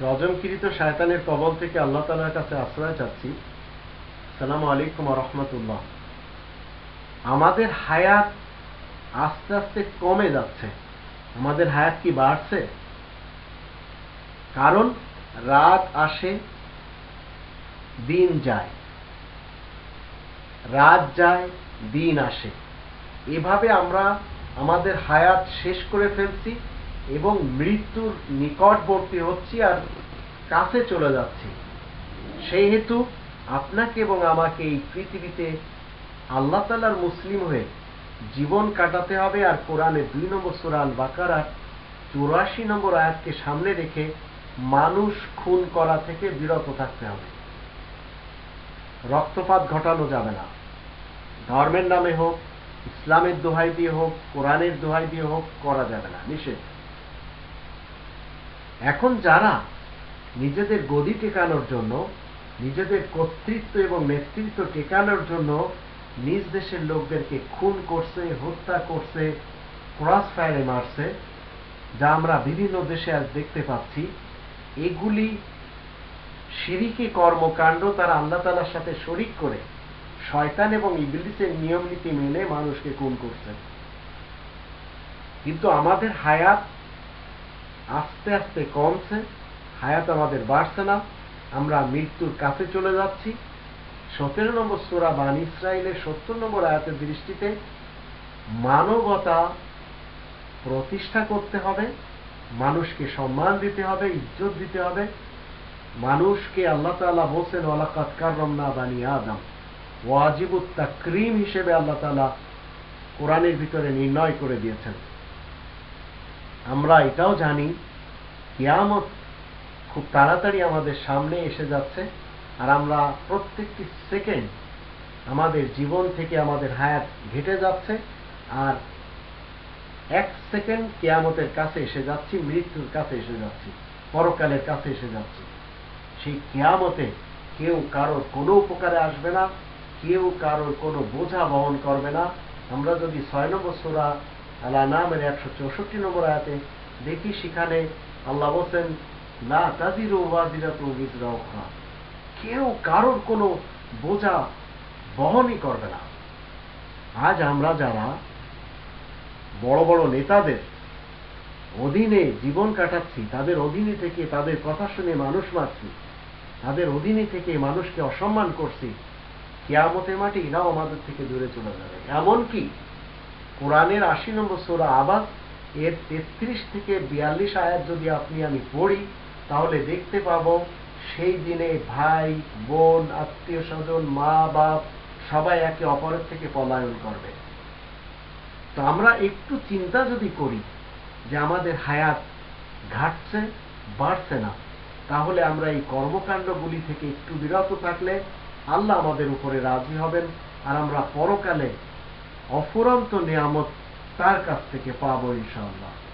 রজমকৃত শায়তানের কবল থেকে আল্লাহ তালার কাছে আশ্রয় চাচ্ছি। সালাম আলাইকুম রহমতুল্লাহ। আমাদের হায়াত আস্তে আস্তে কমে যাচ্ছে। আমাদের হায়াত কি বাড়ছে? কারণ রাত আসে, দিন যায়। রাত যায়, দিন আসে। এভাবে আমরা আমাদের হায়াত শেষ করে ফেলছি। এবং মৃত্যুর নিকটবর্তী হচ্ছি আর কাছে চলে যাচ্ছি। সেই হেতু আপনাকে এবং আমাকে এই পৃথিবীতে আল্লাহ তালার মুসলিম হয়ে জীবন কাটাতে হবে আর কোরআনে দুই নম্বর সুরাল বাকারার চুরাশি নম্বর আয়াতকে সামনে রেখে মানুষ খুন করা থেকে বিরত থাকতে হবে। রক্তপাত ঘটানো যাবে না। ধর্মের নামে হোক, ইসলামের দোহাই দিয়ে হোক, কোরআনের দোহাই দিয়ে হোক, করা যাবে না। নিষেধ। এখন যারা নিজেদের গদি টেকানোর জন্য, নিজেদের কর্তৃত্ব এবং নেতৃত্ব টেকানোর জন্য নিজ দেশের লোকদেরকে খুন করছে, হত্যা করছে, ক্রস ফায়ারে মারছে, যা আমরা বিভিন্ন দেশে আজ দেখতে পাচ্ছি, এগুলি সিরিকি কর্মকাণ্ড, তারা আল্লাহ তালার সাথে শরিক করে শয়তান এবং ইবলিসের নিয়ম নীতি মেনে মানুষকে খুন করছে। কিন্তু আমাদের হায়াত আস্তে আস্তে কমছে, হায়াত আমাদের বাড়ছে না, আমরা মৃত্যুর কাছে চলে যাচ্ছি। সতেরো নম্বর সোরা বান ইসরায়েলের সত্তর নম্বর আয়াতের দৃষ্টিতে মানবতা প্রতিষ্ঠা করতে হবে, মানুষকে সম্মান দিতে হবে, ইজ্জত দিতে হবে। মানুষকে আল্লাহ তালা বলছেন ওয়ালাকাত কাররমনা বানি আদম। ওয়াজিবুত তাকরিম হিসেবে আল্লাহ তালা কোরআনের ভিতরে নির্ণয় করে দিয়েছেন। আমরা এটাও জানি, কিয়ামত খুব তাড়াতাড়ি আমাদের সামনে এসে যাচ্ছে, আর আমরা প্রত্যেকটি সেকেন্ড আমাদের জীবন থেকে আমাদের হায়াত ঘেটে যাচ্ছে, আর এক সেকেন্ড কেয়ামতের কাছে এসে যাচ্ছি, মৃত্যুর কাছে এসে যাচ্ছি, পরকালের কাছে এসে যাচ্ছি। সেই কেয়ামতে কেউ কারোর কোনো উপকারে আসবে না, কেউ কারোর কোনো বোঝা বহন করবে না। আমরা যদি ছয় নম্বর সোরা আল্লাহ নামের একশো চৌষট্টি নম্বর আয়াতে দেখি সেখানে আল্লাহ বলছেন না কেউ কারোর কোনো বোঝা বহনই করবে না। আজ আমরা যারা বড় বড় নেতাদের অধীনে জীবন কাটাচ্ছি, তাদের অধীনে থেকে তাদের কথা শুনে মানুষ মারছি, তাদের অধীনে থেকে মানুষকে অসম্মান করছি, কেয়ামতের মাটি এরাও আমাদের থেকে দূরে চলে যাবে। এমনকি কোরআনের আশি নম্বর সোরা আবাস এর তেত্রিশ থেকে বিয়াল্লিশ আয়াত যদি আপনি আমি পড়ি, তাহলে দেখতে পাবো সেই দিনে ভাই, বোন, আত্মীয় স্বজন, মা, বাপ সবাই একে অপরের থেকে পলায়ন করবে। তো আমরা একটু চিন্তা যদি করি যে আমাদের হায়াত ঘাটছে, বাড়ছে না, তাহলে আমরা এই কর্মকাণ্ডগুলি থেকে একটু বিরত থাকলে আল্লাহ আমাদের উপরে রাজি হবেন, আর আমরা পরকালে অফুরন্ত নিয়ামত তার কাছ থেকে পাবো ইনশাআল্লাহ।